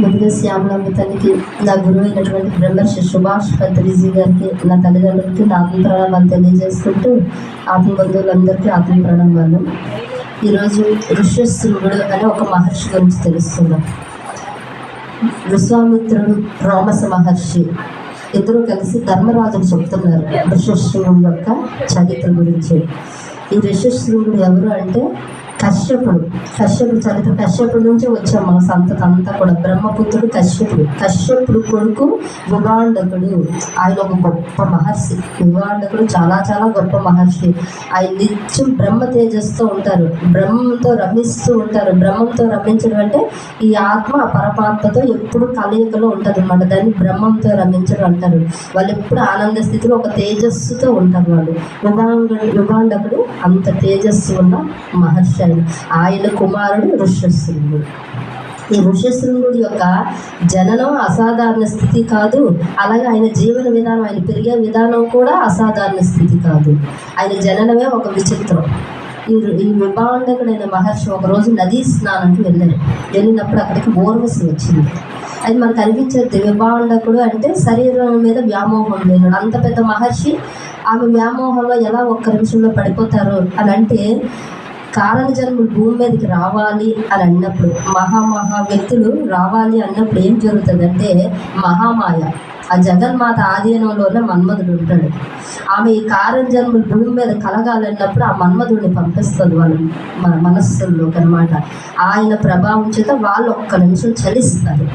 ముందుగా శ్యామలమ్మ తల్లికి నా గురువు అయినటువంటి బ్రహ్మర్షి సుభాష్ పత్రిజీ గారికి నా తల్లిదండ్రులకి నా ఆత్మ ప్రణామాలు తెలియజేసుకుంటూ ఆత్మ బంధువులందరికీ ఆత్మ ప్రణామాలు. ఈరోజు ఋష్యశృంగుడు అనే ఒక మహర్షి గురించి తెలుస్తున్నాం విశ్వామిత్రుడు రామస మహర్షి ఇద్దరు కలిసి ధర్మరాజుకు చెప్తున్నారు ఋషశృంగుడు యొక్క చరిత్ర గురించి. ఈ ఋషశృంగుడు ఎవరు అంటే కశ్యపుడు. కశ్యపుడు చరిత్ర. కశ్యపుడు నుంచి వచ్చాం మన సంతతి అంతా కూడా. బ్రహ్మపుత్రుడు కశ్యపుడు. కశ్యపుడు కొడుకు వివాండకుడు. ఆయన ఒక గొప్ప మహర్షి. వివాండకుడు చాలా చాలా గొప్ప మహర్షి. ఆయన నిత్యం బ్రహ్మ తేజస్తో ఉంటారు. బ్రహ్మంతో రమిస్తూ ఉంటారు. బ్రహ్మంతో రమించడం అంటే ఈ ఆత్మ పరమాత్మతో ఎప్పుడు కలయికలో ఉంటుంది అనమాట దాన్ని బ్రహ్మంతో రమించడం అంటారు. వాళ్ళు ఎప్పుడు ఆనంద స్థితిలో ఒక తేజస్సుతో ఉంటారు వాళ్ళు. యుగాండ యుగాండకుడు అంత తేజస్సు ఉన్న మహర్షి ఆయన ఆయన కుమారుడు ఋష్యశృంగుడు ఈ ఋష్యశృంగుడి యొక్క జననం అసాధారణ స్థితి కాదు. అలాగే ఆయన జీవన విధానం ఆయన పెరిగే విధానం కూడా అసాధారణ స్థితి కాదు. ఆయన జననమే ఒక విచిత్రం. ఈ ఈ విభాండకుడైన మహర్షి ఒకరోజు నదీ స్నానానికి వెళ్ళారు. వెళ్ళినప్పుడు అక్కడికి ఓర్వశి వచ్చింది. అది మనకు అనిపించేది విభాండకుడు అంటే శరీరం మీద వ్యామోహం లేనుడు అంత పెద్ద మహర్షి ఆమె వ్యామోహంలో ఎలా ఒక్క నిమిషంలో పడిపోతారు అని అంటే కారణ జన్మలు భూమి మీదకి రావాలి అని అన్నప్పుడు మహామహా వ్యక్తులు రావాలి అన్నప్పుడు ఏం జరుగుతుందంటే మహామాయ. ఆ జగన్మాత ఆధీనంలోనే మన్మధుడు ఉంటాడు. ఆమె ఈ కారణ జన్మలు భూమి మీద కలగాలన్నప్పుడు ఆ మన్మధుడిని పంపిస్తుంది వాళ్ళు మన మనస్సుల్లోకి అనమాట ఆయన ప్రభావం చేత వాళ్ళు ఒక్క నిమిషం చలిస్తారు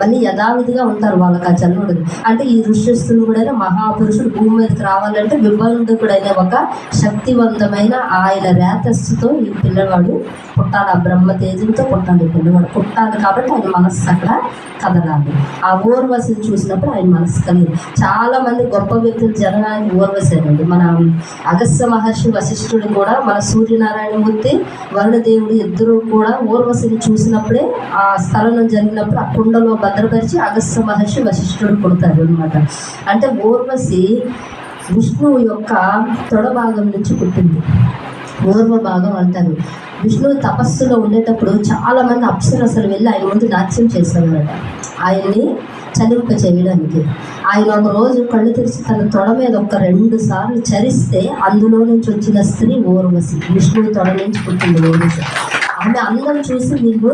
మళ్ళీ యథావిధిగా ఉంటారు వాళ్ళకి ఆ జన్ముడు అంటే ఈ ఋష్యస్థుడు మహాపురుషుడు భూమి మీదకి రావాలంటే విభండకుడైన ఒక శక్తివంతమైన ఆయన రేతస్సుతో ఈ పిల్లవాడు పుట్టాలి. ఆ బ్రహ్మ తేజంతో పుట్టాలి పిల్లవాడు. పుట్టాలి కాబట్టి ఆయన మనస్సు అక్కడ కదలాలి. ఆ ఊర్వశిని చూసినప్పుడు ఆయన మనస్సు కలిగింది చాలా మంది గొప్ప వ్యక్తులు జననానికి ఊర్వశేనండి మన అగస్త్య మహర్షి వశిష్ఠుడు కూడా మన సూర్యనారాయణమూర్తి వరుణదేవుడు ఇద్దరు కూడా ఊర్వశిని చూసినప్పుడే ఆ స్థలం జరిగినప్పుడు ఆ కుండలో భద్రపరిచి అగస్త్య మహర్షి వశిష్ఠుడు పుడతారు అనమాట అంటే ఊర్వశి విష్ణువు యొక్క తొడ భాగం నుంచి పుట్టింది. పూర్వ భాగం అంటారు. విష్ణువు తపస్సులో ఉండేటప్పుడు చాలా మంది అప్సరసలు వెళ్ళి ఆయన ముందు నాట్యం చేసేవారట. ఆయన్ని చలింప చేయడానికి ఆయన ఒక రోజు కళ్ళు తెరిచి తన తొడ మీద ఒక రెండు సార్లు చరిస్తే అందులో నుంచి వచ్చిన స్త్రీ ఊర్వశి విష్ణువు తొడ నుంచి పుట్టింది ఊర్వశి ఆమె అందం చూసి వీళ్ళు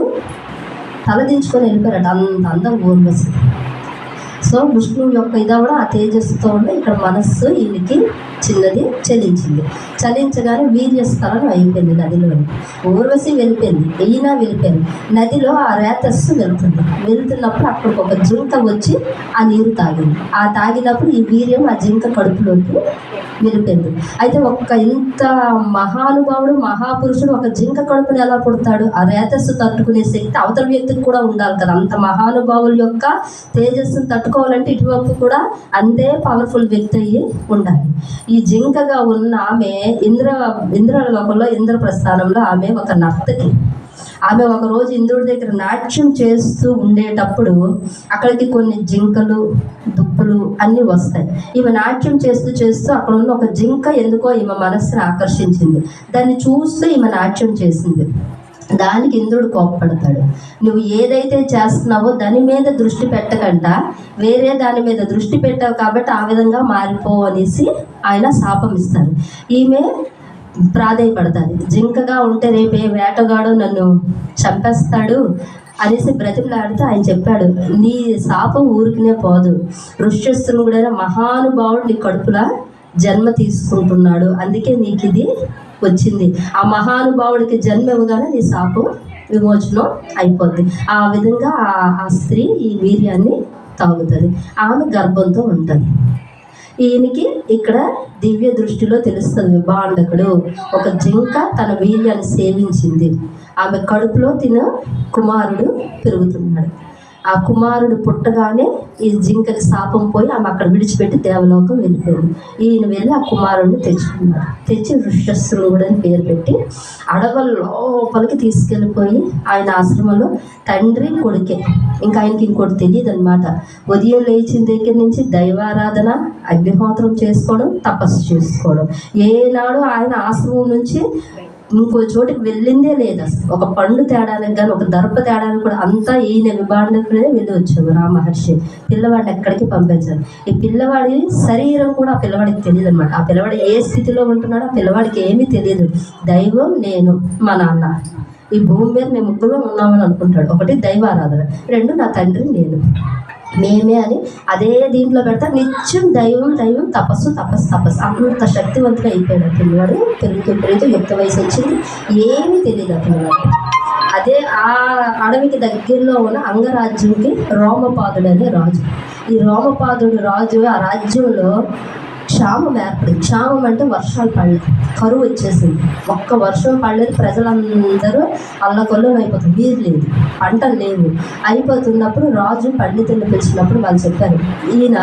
తలదించుకొని వెళ్ళిపోయారట. అంత అందం ఊర్వశి సో విష్ణువు యొక్క ఇదవడ ఆ తేజస్సుతో ఉండి ఇక్కడ మనస్సు ఈయనకి చిన్నది చలించింది. చలించగానే వీర్యస్థలం అయిపోయింది నదిలో ఊర్వశి వెళ్ళిపోయింది ఈయన వెళ్ళిపోయింది. నదిలో ఆ రేతస్సు వెళ్తుంది. వెళ్తున్నప్పుడు అక్కడికి ఒక జింక వచ్చి ఆ నీరు తాగింది. ఆ తాగినప్పుడు ఈ వీర్యం ఆ జింక కడుపులోకి వెళ్ళిపోయింది. అయితే ఒక్క ఇంత మహానుభావుడు మహాపురుషుడు ఒక జింక కడుపుని ఎలా పుడతాడు? ఆ రేతస్సు తట్టుకునే శక్తి అవతల వ్యక్తికి కూడా ఉండాలి కదా. అంత మహానుభావుల యొక్క తేజస్సును తట్టుకోవాలంటే ఇటువైపు కూడా అంతే పవర్ఫుల్ వ్యక్తి అయ్యి ఉండాలి. ఈ జింకగా ఉన్న ఆమె ఇంద్ర ఇంద్ర లోపల ఇంద్ర ప్రస్థానంలో ఆమె ఒక నర్తకి. ఆమె ఒక రోజు ఇంద్రుడి దగ్గర నాట్యం చేస్తూ ఉండేటప్పుడు అక్కడికి కొన్ని జింకలు దుప్పులు అన్నీ వస్తాయి. ఈమె నాట్యం చేస్తూ చేస్తూ అక్కడ ఉన్న ఒక జింక ఎందుకో ఈమె మనస్సును ఆకర్షించింది. దాన్ని చూస్తూ ఈమె నాట్యం చేసింది. దానికి ఇంద్రుడు కోప్పడతాడు. నువ్వు ఏదైతే చేస్తున్నావో దాని మీద దృష్టి పెట్టకంట. వేరే దాని మీద దృష్టి పెట్టావు కాబట్టి ఆ విధంగా మారిపో అనేసి ఆయన శాపం ఇస్తారు ఈమె ప్రాధాయపడతాది. జింకగా ఉంటే రేపే వేటగాడు నన్ను చంపేస్తాడు అనేసి బ్రతిమలాడితే ఆయన చెప్పాడు. నీ శాపం ఊరికినే పోదు. ఋష్యశృంగుడైన మహానుభావుడు నీ కడుపులా జన్మ తీసుకుంటున్నాడు. అందుకే నీకు ఇది వచ్చింది. ఆ మహానుభావుడికి జన్మ ఇవ్వగానే నీ శాపం విమోచనం అయిపోద్ది. ఆ విధంగా ఆ- స్త్రీ ఈ వీర్యాన్ని తాగుతుంది. ఆమె గర్భంతో ఉంటుంది. ఈయనకి ఇక్కడ దివ్య దృష్టిలో తెలుస్తుంది విభాండకుడు ఒక జింక తన వీర్యాన్ని సేవించింది. ఆమె కడుపులో తిన కుమారుడు పెరుగుతున్నాడు. ఆ కుమారుడు పుట్టగానే ఈ జింకకి శాపం పోయి ఆమె అక్కడ విడిచిపెట్టి దేవలోకం వెళ్ళిపోయింది. ఈయన వెళ్ళి ఆ కుమారుడిని తెచ్చుకున్నాడు. తెచ్చి ఋష్యశృంగుడు అని పేరు పెట్టి అడవుల లోపలికి తీసుకెళ్ళిపోయి ఆయన ఆశ్రమంలో తండ్రి కొడుకే. ఇంకా ఆయనకి ఇంకోటి తెలియదు అనమాట ఉదయం లేచిన దగ్గర నుంచి దైవారాధన అగ్నిహోత్రం చేసుకోవడం తపస్సు చేసుకోవడం. ఏనాడు ఆయన ఆశ్రమం నుంచి ఇంకో చోటికి వెళ్ళిందే లేదు అసలు. ఒక పండు తేడానికి కానీ ఒక దర్ప తేడానికి కూడా అంతా ఈయన విభాండకుడే వెళ్ళి వచ్చాము రా మహర్షి పిల్లవాడిని ఎక్కడికి పంపించారు ఈ పిల్లవాడి శరీరం కూడా ఆ పిల్లవాడికి తెలియదు అనమాట ఆ పిల్లవాడు ఏ స్థితిలో ఉంటున్నాడో ఆ పిల్లవాడికి ఏమీ తెలియదు. దైవం నేను మా నాన్న. ఈ భూమి మీద మేము ముగ్గురు ఉన్నామని అనుకుంటాడు. ఒకటి దైవారాధన రెండు నా తండ్రి నేను. మేమే అని అదే దీంట్లో పెడతా. నిత్యం దైవం దైవం తపస్సు తపస్సు తపస్సు. అంత శక్తివంతుడు అయిపోయాడు ఆ పిల్లవాడు పెరుగుతూ పెరుగుతూ యుక్త వయసు వచ్చింది. ఏమీ తెలియదు ఆ పిల్లవాడు అదే ఆ అడవికి దగ్గరలో ఉన్న అంగరాజ్యంకి రోమపాదుడు అనే రాజు. ఈ రోమపాదుడు రాజు ఆ రాజ్యంలో క్షామం ఏర్పడింది క్షామం అంటే వర్షాలు పడలేదు కరువు వచ్చేసింది. ఒక్క వర్షం పడలేదు ప్రజలందరూ అల్లకొల్లం అయిపోతుంది నీరు లేదు పంటలు లేవు అయిపోతున్నప్పుడు రాజు పండితుల్ని పిలిచినప్పుడు వాళ్ళు చెప్పారు ఈయన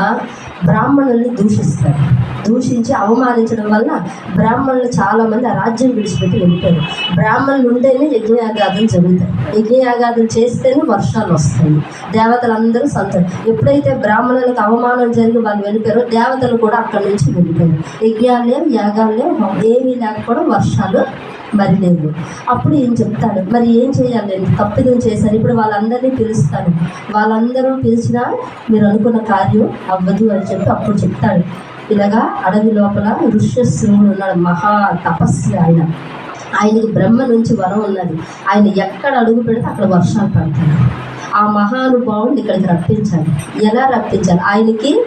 బ్రాహ్మణుల్ని దూషిస్తారు. దూషించి అవమానించడం వల్ల బ్రాహ్మణులు చాలా మంది ఆ రాజ్యం విడిచిపెట్టి వెళ్ళిపోయారు. బ్రాహ్మణులు ఉంటేనే యజ్ఞయాగాదులు జరుగుతాయి. యజ్ఞయాగాదులు చేస్తేనే వర్షాలు వస్తాయి. దేవతలందరూ సంతోషం. ఎప్పుడైతే బ్రాహ్మణులకు అవమానం జరిగి వాళ్ళు వెళ్ళిపోయారో దేవతలు కూడా అక్కడి నుంచి వెళ్ళిపోయారు. యజ్ఞాలు లేవు యాగాలు లేవు ఏమీ లేకపోవడం వర్షాలు మరి లేవు. అప్పుడు ఏం చెప్తాడు? మరి ఏం చేయాలి? నేను తప్పిదం చేశాను. ఇప్పుడు వాళ్ళందరినీ పిలుస్తాను. వాళ్ళందరూ పిలిచినా మీరు అనుకున్న కార్యం అవ్వదు అని చెప్పి అప్పుడు చెప్తాడు. ఇలాగా అడవి లోపల ఋష్యశృంగుడు ఉన్నాడు మహా తపస్వి ఆయన. ఆయనకి బ్రహ్మ నుంచి వరం ఉన్నది. ఆయన ఎక్కడ అడుగు పెడితే అక్కడ వర్షాలు పడతాయి. ఆ మహానుభావుడిని ఇక్కడికి రప్పించాలి. ఎలా రప్పించాలి? ఆయనకి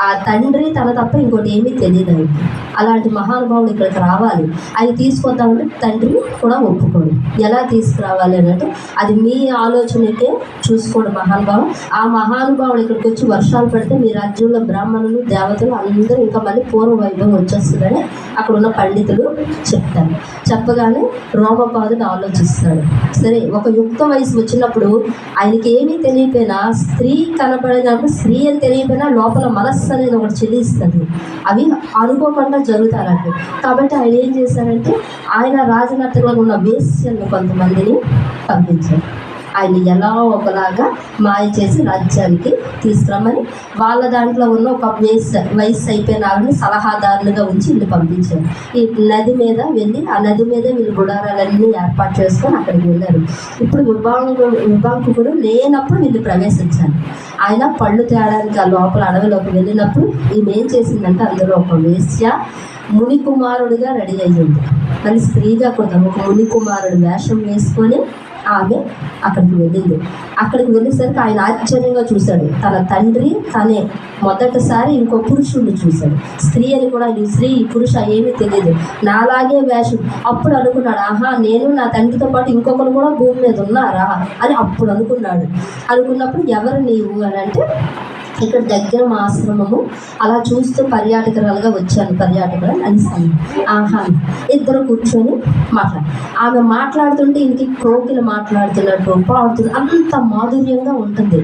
ఆ తండ్రి తన తప్ప ఇంకోటి ఏమీ తెలియదు ఆయనకి అలాంటి మహానుభావుడు ఇక్కడికి రావాలి. అది తీసుకొద్దామంటే తండ్రి కూడా ఒప్పుకోడు. ఎలా తీసుకురావాలి అని అంటే అది మీ ఆలోచనకే చూసుకోండి మహానుభావం ఆ మహానుభావుడు ఇక్కడికి వచ్చి వర్షాలు పడితే మీ రాజ్యంలో బ్రాహ్మణులు దేవతలు అందరూ ఇంకా మళ్ళీ పూర్వ వైభవం వచ్చేస్తుందని అక్కడ ఉన్న పండితులు చెప్తారు. చెప్పగానే రోమపాదుడు ఆలోచిస్తాడు. సరే ఒక యుక్త వయసు వచ్చినప్పుడు ఆయనకి ఏమీ తెలియపోయినా స్త్రీ కనబడినప్పుడు స్త్రీ అని తెలియపోయినా లోపల మనస్సు అనేది ఒకటి చెల్లిస్తుంది. అవి అనుకోకుండా జరుగుతారంటే కాబట్టి ఆయన ఏం చేశారంటే ఆయన రాజనర్తకులకు ఉన్న వేశ్యలను కొంతమందిని పంపించారు. ఆయన ఎలా ఒకలాగా మాయ చేసి రాజ్యానికి తీసుకురామని వాళ్ళ దాంట్లో ఉన్న ఒక వయసు వయసు అయిపోయిన వాళ్ళని సలహాదారులుగా ఉంచి వీళ్ళు పంపించారు. ఈ నది మీద వెళ్ళి ఆ నది మీద వీళ్ళు గుడారాలన్నీ ఏర్పాటు చేసుకొని అక్కడికి వెళ్ళారు. ఇప్పుడు విభాంగు విభాంకుడు లేనప్పుడు వీళ్ళు ప్రవేశించారు. ఆయన పళ్ళు తేడానికి ఆ లోపల అడవిలోకి వెళ్ళినప్పుడు ఈమె ఏం చేసిందంటే అందులో ఒక వేశ్య ముని కుమారుడిగా రెడీ అయ్యింది. కానీ స్త్రీగా కూడా ఒక ముని కుమారుడు వేషం వేసుకొని ఆమె అక్కడికి వెళ్ళింది. అక్కడికి వెళ్ళేసరికి ఆయన ఆశ్చర్యంగా చూశాడు. తన తండ్రి తనే మొదటిసారి ఇంకో పురుషుడిని చూశాడు. స్త్రీ అని కూడా ఈ స్త్రీ పురుష ఏమీ తెలియదు. నాలాగే వేషం. అప్పుడు అనుకున్నాడు ఆహా నేను నా తండ్రితో పాటు ఇంకొకరు కూడా భూమి మీద ఉన్నారా? అని అప్పుడు అనుకున్నాడు. అనుకున్నప్పుడు ఎవరు నీవు? అని అంటే ఇక్కడ దగ్గర మా ఆశ్రమము. అలా చూస్తూ పర్యాటకురాలుగా వచ్చాను పర్యాటకులు అని ఆహా ఇద్దరు కూర్చొని మాట్లాడు. ఆమె మాట్లాడుతుంటే ఇంటికి కోకిల మాట్లాడుతున్నట్టు పాడుతుంది అంత మాధుర్యంగా ఉంటుంది.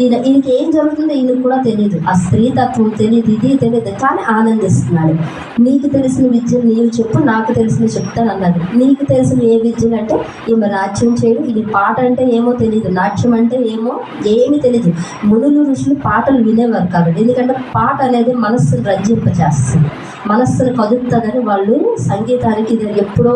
ఈయన ఈయనకి ఏం జరుగుతుందో ఈయనకు కూడా తెలియదు ఆ స్త్రీ తత్వం తెలియదు ఇది తెలియదు కానీ ఆనందిస్తున్నాడు. నీకు తెలిసిన విద్యలు నీవు చెప్పు నాకు తెలిసిన చెప్తాను అన్నది నీకు తెలిసిన ఏ విద్యలు అంటే ఈమె నాట్యం చేయడం ఇది పాట అంటే ఏమో తెలియదు నాట్యం అంటే ఏమో ఏమీ తెలియదు మునులు ఋషులు పాటలు వినేవారు కాబట్టి. ఎందుకంటే పాట అనేది మనస్సును రంజింపచేస్తుంది మనస్సును కదుపుతుందని వాళ్ళు సంగీతానికి ఇది ఎప్పుడో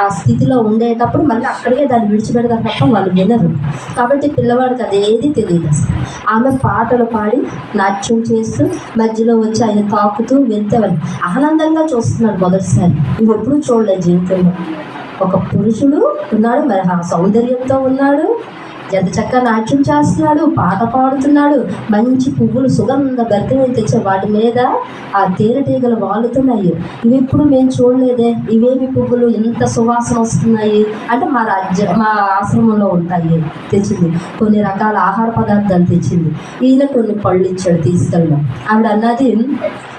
ఆ స్థితిలో ఉండేటప్పుడు మళ్ళీ అక్కడికే దాన్ని విడిచిపెడతారు తప్ప వాళ్ళు వినరు. కాబట్టి పిల్లవాడికి అదేది తెలియదు అసలు. ఆమె పాటలు పాడి నాట్యం చేస్తూ మధ్యలో వచ్చి ఆయన తాకుతూ వెళ్తే ఆనందంగా చూస్తున్నాడు మొదటిసారి. ఇవి ఎప్పుడూ చూడలేదు జీవితంలో. ఒక పురుషుడు ఉన్నాడు మరి ఆ సౌందర్యంతో ఉన్నాడు. ఎంత చక్కగా నాట్యం చేస్తున్నాడు పాట పాడుతున్నాడు మంచి పువ్వులు సుగంధ భరితమైన తెచ్చే వాటి మీద ఆ తేనెటీగలు వాలుతున్నాయి ఇవి ఎప్పుడు మేము చూడలేదే. ఇవేమి పువ్వులు? ఎంత సువాసన వస్తున్నాయి? అంటే మా రాజ్య మా ఆశ్రమంలో ఉంటాయి తెచ్చింది. కొన్ని రకాల ఆహార పదార్థాలు తెచ్చింది. ఈయన కొన్ని పళ్ళు ఇచ్చాడు తీసుకెళ్ళడం. ఆవిడ అన్నది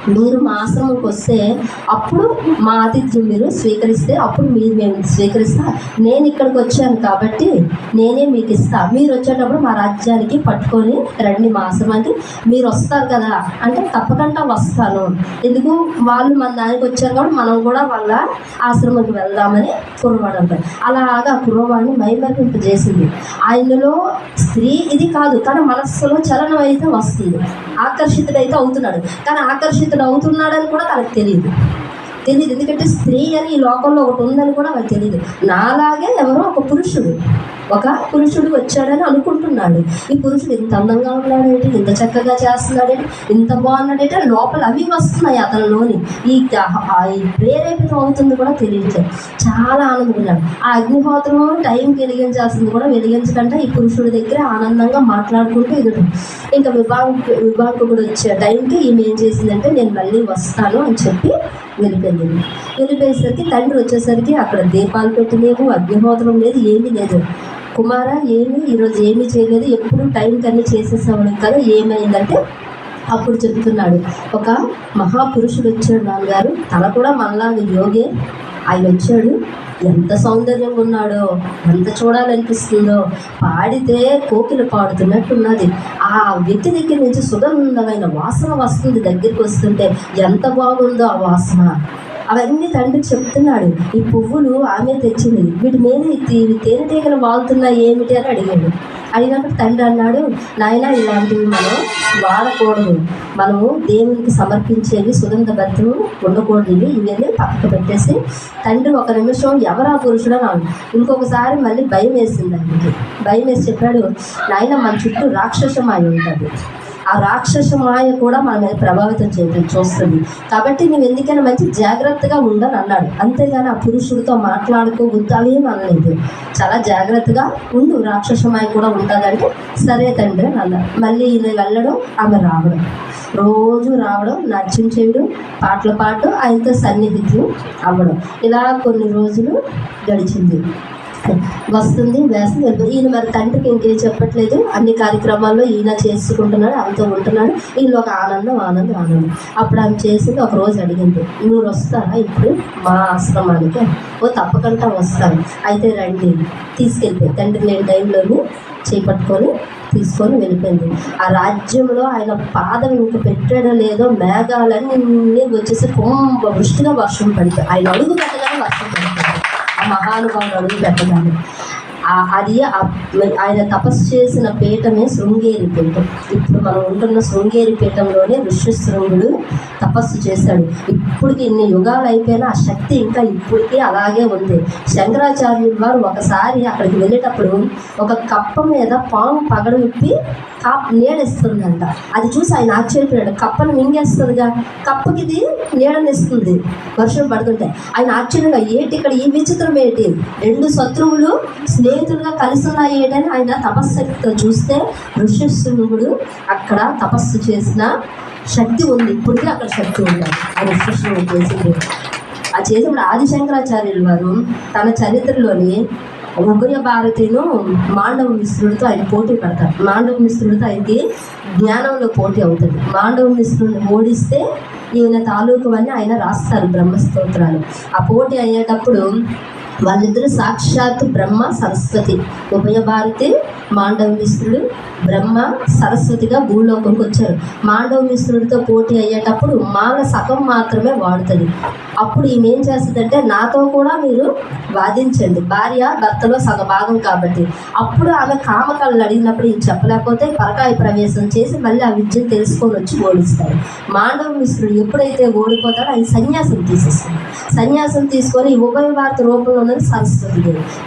మీరు మా ఆశ్రమంకి వస్తే అప్పుడు మా ఆతిథ్యం మీరు స్వీకరిస్తే అప్పుడు మీరు మేము స్వీకరిస్తా. నేను ఇక్కడికి వచ్చాను కాబట్టి నేనే మీకు ఇస్తా. మీరు వచ్చేటప్పుడు మా రాజ్యానికి పట్టుకొని రండి మా ఆశ్రమానికి మీరు వస్తారు కదా. అంటే తప్పకుండా వస్తాను. ఎందుకు? వాళ్ళు మన దానికి వచ్చారు కాబట్టి మనం కూడా వాళ్ళ ఆశ్రమంకి వెళ్దామని కుర్రవాడు అంటారు. అలాగా కుర్రవాడిని మైమర్పింపు చేసింది ఆయనలో స్త్రీ ఇది కాదు. తన మనస్సులో చలనం అయితే వస్తుంది. ఆకర్షితుడైతే అవుతున్నాడు. కానీ ఆకర్షితుడు అవుతున్నాడని కూడా తనకు తెలియదు తెలియదు ఎందుకంటే స్త్రీ అని ఈ లోకంలో ఒకటి ఉందని కూడా వాళ్ళకి తెలియదు నాలాగే ఎవరో ఒక పురుషుడు. ఒక పురుషుడు వచ్చాడని అనుకుంటున్నాడు. ఈ పురుషుడు ఇంత అందంగా ఉన్నాడేంటి? ఇంత చక్కగా చేస్తున్నాడేంటి? ఇంత బాగున్నాడేంటి? అని లోపల అవి వస్తున్నాయి అతనిలోని. ఈ ఆ ప్రేరేపితం అవుతుంది కూడా తెలియట్లేదు చాలా ఆనందపడ్డాడు ఆ అగ్నిహోత్రం టైంకి వెలిగించాల్సింది కూడా వెలిగించకుండా ఈ పురుషుడి దగ్గర ఆనందంగా మాట్లాడుకుంటూ ఎదురు. ఇంకా విభాంక విభాంకుడు వచ్చే టైంకి ఈమె ఏం చేసిందంటే నేను మళ్ళీ వస్తాను అని చెప్పి వెళ్ళిపోయింది. వెళ్ళిపోయేసరికి తండ్రి వచ్చేసరికి అక్కడ దీపాలు పెట్టలేవు అగ్నిహోత్రం లేదు ఏమీ లేదు. కుమార ఏమి? ఈరోజు ఏమీ చేయలేదు. ఎప్పుడు టైం కన్నా చేసేసామని కదా? ఏమైందంటే అప్పుడు చెప్తున్నాడు. ఒక మహాపురుషుడు వచ్చాడు నాన్నగారు. తన కూడా మనలాగా యోగే. ఆయన వచ్చాడు. ఎంత సౌందర్యంగా ఉన్నాడో ఎంత చూడాలనిపిస్తుందో. పాడితే కోకిలు పాడుతున్నట్టున్నది. ఆ వ్యక్తి దగ్గర నుంచి సుగంధమైన వాసన వస్తుంది. దగ్గరికి వస్తుంటే ఎంత బాగుందో ఆ వాసన. అవన్నీ తండ్రి చెప్తున్నాడు. ఈ పువ్వులు ఆమె తెచ్చింది. వీటి మీద ఇవి తేనెటీగలు వాళ్తున్నాయి ఏమిటి అని అడిగాడు. అడిగినప్పుడు తండ్రి అన్నాడు నాయన ఇలాంటివి మనం వాడకూడదు. మనము దేవునికి సమర్పించేవి సుగంధ భర్తము ఉండకూడదు ఇవి ఇవన్నీ పక్కకు పెట్టేసి తండ్రి ఒక నిమిషం ఎవరా పురుషుడు అని ఇంకొకసారి మళ్ళీ భయం వేసింది ఆయనకి భయం వేసి చెప్పాడు నాయన మన చుట్టూ రాక్షసమాయి ఉంటుంది ఆ రాక్షస మాయ కూడా మన మీద ప్రభావితం చేయడం చూస్తుంది. కాబట్టి నువ్వు ఎందుకైనా మంచి జాగ్రత్తగా ఉండని అన్నాడు. అంతేగాని ఆ పురుషుడితో మాట్లాడుకోవద్దు అవేం అనలేదు. చాలా జాగ్రత్తగా ఉండు రాక్షస మాయ కూడా ఉంటుందంటే సరే తండ్రి అని అన్నారు మళ్ళీ ఈయన వెళ్ళడం ఆమె రావడం. రోజు రావడం నాట్యం చేయడం పాటలు పాడడం ఆయనతో సన్నిహితులు అవ్వడం. ఇలా కొన్ని రోజులు గడిచింది. వస్తుంది వేస్తుంది. ఈయన మరి తండ్రికి ఇంకేం చెప్పట్లేదు. అన్ని కార్యక్రమాల్లో ఈయన చేసుకుంటున్నాడు ఆమెతో ఉంటున్నాడు. ఈయన ఒక ఆనందం ఆనందం ఆనందం. అప్పుడు ఆమె చేసింది ఒక రోజు అడిగింది మీరు వస్తారా ఇప్పుడు మా ఆశ్రమానికి? ఓ తప్పకుండా వస్తాను. అయితే రండి తీసుకెళ్ళిపోయి. తండ్రి లేని టైంలోని చేపట్టుకొని తీసుకొని వెళ్ళిపోయింది. ఆ రాజ్యంలో ఆయన పాదం ఇంక పెట్టాడో లేదో మేఘాలన్నీ వచ్చేసి కుంభ వృష్టిగా వర్షం పడిపోయి ఆయన అడుగు పెట్టగానే వర్షం పడిపోయింది. ఆ మహానుభావుడు అడుగు పెట్టగానే అది ఆయన తపస్సు చేసిన పీఠమే శృంగేరి పీఠం. ఇప్పుడు మనం ఉంటున్న శృంగేరి పీఠంలోనే ఋష్యశృంగుడు తపస్సు చేశాడు. ఇప్పటికి ఇన్ని యుగాలు అయిపోయినా ఆ శక్తి ఇంకా ఇప్పటికీ అలాగే ఉంది. శంకరాచార్యులు వారు ఒకసారి అక్కడికి వెళ్ళేటప్పుడు ఒక కప్ప మీద పాము పగడ విప్పి కాప్ నీడేస్తుందంట అది చూసి ఆయన ఆశ్చర్యపోయాడు. కప్పను మింగేస్తుందిగా? కప్పకి ఇది నీడనిస్తుంది. వర్షం పడుతుంటే ఆయన ఆశ్చర్యంగా ఏంటి ఇక్కడ ఈ విచిత్రం ఏంటి? రెండు శత్రువులు స్నేహితులుగా కలిసి ఉన్నాయి ఏంటని ఆయన తపస్సుతో చూస్తే ఋషిశృంగుడు అక్కడ తపస్సు చేసిన శక్తి ఉంది. ఇప్పటికీ అక్కడ శక్తి ఉంది. ఆ ఋషిశృంగుడు చేసింది. ఆ చేసినప్పుడు ఆదిశంకరాచార్యులు వారు తన చరిత్రలోని ఉభయ భారతిను మాండవ మిశ్రుడితో ఆయన పోటీ పడతారు. మాండవ మిశ్రుడితో ఆయనకి జ్ఞానంలో పోటీ అవుతుంది. మాండవ మిశ్రుడిని ఓడిస్తే ఈయన తాలూకు అని ఆయన రాస్తారు బ్రహ్మస్తోత్రాలు. ఆ పోటీ అయ్యేటప్పుడు వాళ్ళిద్దరు సాక్షాత్ బ్రహ్మ సరస్వతి. ఉభయ భారతి మాండవ మిశ్రుడు బ్రహ్మ సరస్వతిగా భూలోకంకి వచ్చారు. మాండవ మిశ్రుడితో పోటీ అయ్యేటప్పుడు మాల సగం మాత్రమే వాడుతుంది. అప్పుడు ఈమె ఏం చేస్తుందంటే నాతో కూడా మీరు వాదించండి. భార్య భర్తలో సగ భాగం కాబట్టి. అప్పుడు ఆమె కామకళ్ళు అడిగినప్పుడు ఇది చెప్పలేకపోతే పరకాయ ప్రవేశం చేసి మళ్ళీ ఆ విద్యను తెలుసుకొని వచ్చి ఓడిస్తాడు మాండవ మిశ్రుడు ఎప్పుడైతే ఓడిపోతాడో ఆయన సన్యాసం తీసేస్తాడు సన్యాసం తీసుకొని ఉభయ భారత రూపంలో ఉన్నది సరస్వతి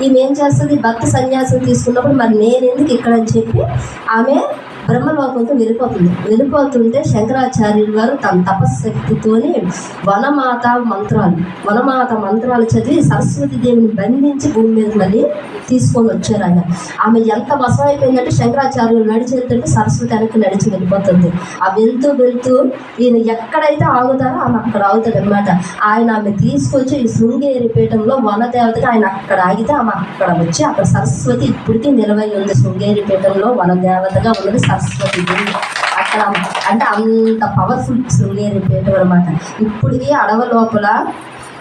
ఈమె ఏం చేస్తుంది? భక్త సన్యాసం తీసుకున్నప్పుడు మరి నేను ఎందుకు ఇక్కడ అని చెప్పి ఆమె బ్రహ్మలోకంతో వెళ్ళిపోతుంది వెళ్ళిపోతుంటే శంకరాచార్యులు వారు తన తపశక్తితోనే వనమాత మంత్రాలు వనమాత మంత్రాలు చదివి సరస్వతి దేవిని బంధించి భూమి మీద మళ్ళీ తీసుకొని వచ్చారు ఆయన. ఆమె ఎంత వసం అయిపోయిందంటే శంకరాచార్యులు నడిచి సరస్వతి వెనక్కి నడిచి వెళ్ళిపోతుంది. ఆ వెళ్తూ వెళ్తూ ఈయన ఎక్కడైతే ఆగుతారో ఆమె అక్కడ ఆగుతాడు అనమాట ఆయన ఆమె తీసుకొచ్చి ఈ శృంగేరి పీఠంలో వనదేవతగా ఆయన అక్కడ ఆగితే ఆమె అక్కడ వచ్చి అక్కడ సరస్వతి ఇప్పటికీ నిలవై ఉంది. శృంగేరి పీఠంలో వనదేవతగా ఉన్నది. సరస్వతి అక్కడ అంటే అంత పవర్ఫుల్ శృంగేరి పీఠం అనమాట ఇప్పటికీ అడవ లోపల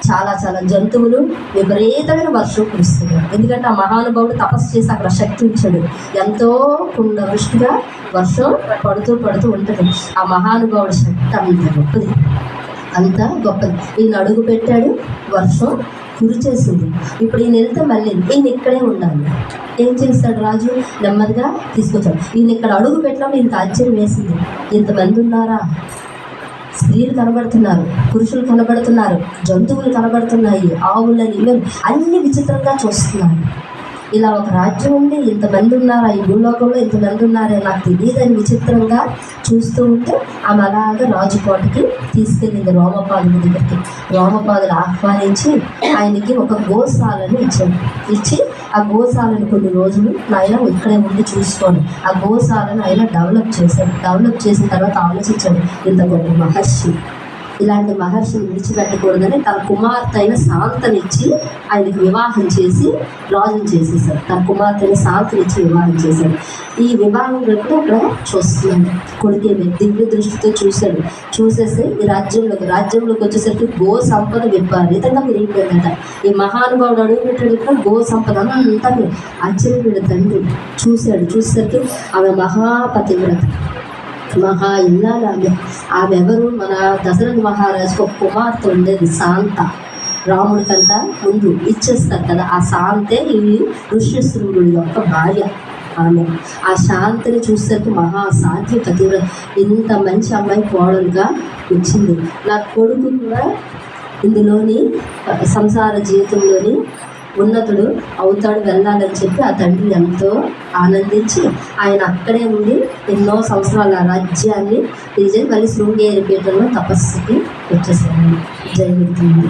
చాలా చాలా జంతువులు విపరీతమైన వర్షం కురుస్తుంది ఎందుకంటే ఆ మహానుభావుడు తపస్సు చేసి అక్కడ శక్తి ఉంచాడు ఎంతో కుండ వృష్టిగా వర్షం పడుతూ పడుతూ ఉంటుంది ఆ మహానుభావుడు శక్తి అంత గొప్పది అంత గొప్పది ఈయన అడుగు పెట్టాడు వర్షం కురిచేసింది ఇప్పుడు ఈయన వెళ్తే మళ్ళీ ఈయన ఇక్కడే ఉండాలి. ఏం చేస్తాడు రాజు? నెమ్మదిగా తీసుకొచ్చాడు. ఈయన ఇక్కడ అడుగు పెట్టినప్పుడు ఇంత ఆశ్చర్యం వేసింది. ఇంతమంది ఉన్నారా? స్త్రీలు కనబడుతున్నారు పురుషులు కనబడుతున్నారు జంతువులు కనబడుతున్నాయి ఆవులని ఇవన్నీ అన్ని విచిత్రంగా చూస్తున్నారు. ఇలా ఒక రాజ్యం ఉంది ఇంతమంది ఉన్నారా ఈ భూలోకంలో ఇంతమంది ఉన్నారే నాకు తెలియదని విచిత్రంగా చూస్తూ ఉంటే ఆమె అలాగే రాజుకోటకి తీసుకెళ్ళింది రోమపాదుని దగ్గరికి. రోమపాదులు ఆహ్వానించి ఆయనకి ఒక గోశాలను ఇచ్చాడు ఇచ్చి ఆ గోశాలను కొన్ని రోజులు ఆయన ఇక్కడే ఉండి చూసుకోండి. ఆ గోశాలను ఆయన డెవలప్ చేశాడు డెవలప్ చేసిన తర్వాత ఆలోచించాడు ఇంత గొప్ప మహర్షి. ఇలాంటి మహర్షిని విడిచిపెట్టకూడదని తన కుమార్తె అయిన శాంతనిచ్చి ఆయనకి వివాహం చేసి రాజుని చేసేసాడు తన కుమార్తెని శాంతనిచ్చి వివాహం చేశాడు ఈ వివాహం కూడా అక్కడ చూస్తున్నాడు. కొడుకే దివ్య దృష్టితో చూశాడు. చూసేసి ఈ రాజ్యంలోకి రాజ్యంలోకి వచ్చేసరికి గో సంపద విపరీతంగా పెరిగిపోయిందట ఈ మహానుభావుడు అడుగుపెట్టాడు కూడా గో సంపద అంతా ఆశ్చర్యపోయాడు తండ్రి చూశాడు. చూసేసరికి ఆమె మహాపతివ్రత. మహా ఇల్లాలు ఆమె మన దశరథ మహారాజుకు ఒక కుమార్తె ఉండేది శాంత. రాముడి కంట ముందు ఇచ్చేస్తారు కదా ఆ శాంతే ఈ ఋష్యశృంగుడి యొక్క భార్య ఆమె. ఆ శాంతిని చూసేందుకు మహా సాత్విక తీవ్ర ఇంత మంచి అమ్మాయి కోడలుగా వచ్చింది. నా కొడుకు కూడా ఇందులోని సంసార జీవితంలోని ఉన్నతుడు అవుతాడు వెళ్ళాలని చెప్పి ఆ తండ్రి ఎంతో ఆనందించి ఆయన అక్కడే ఉండి ఎన్నో సంవత్సరాల రాజ్యాన్ని ఇది మళ్ళీ శృంగేరి పీఠంలో తపస్సుకి వచ్చేసాడు. జరుగుతుంది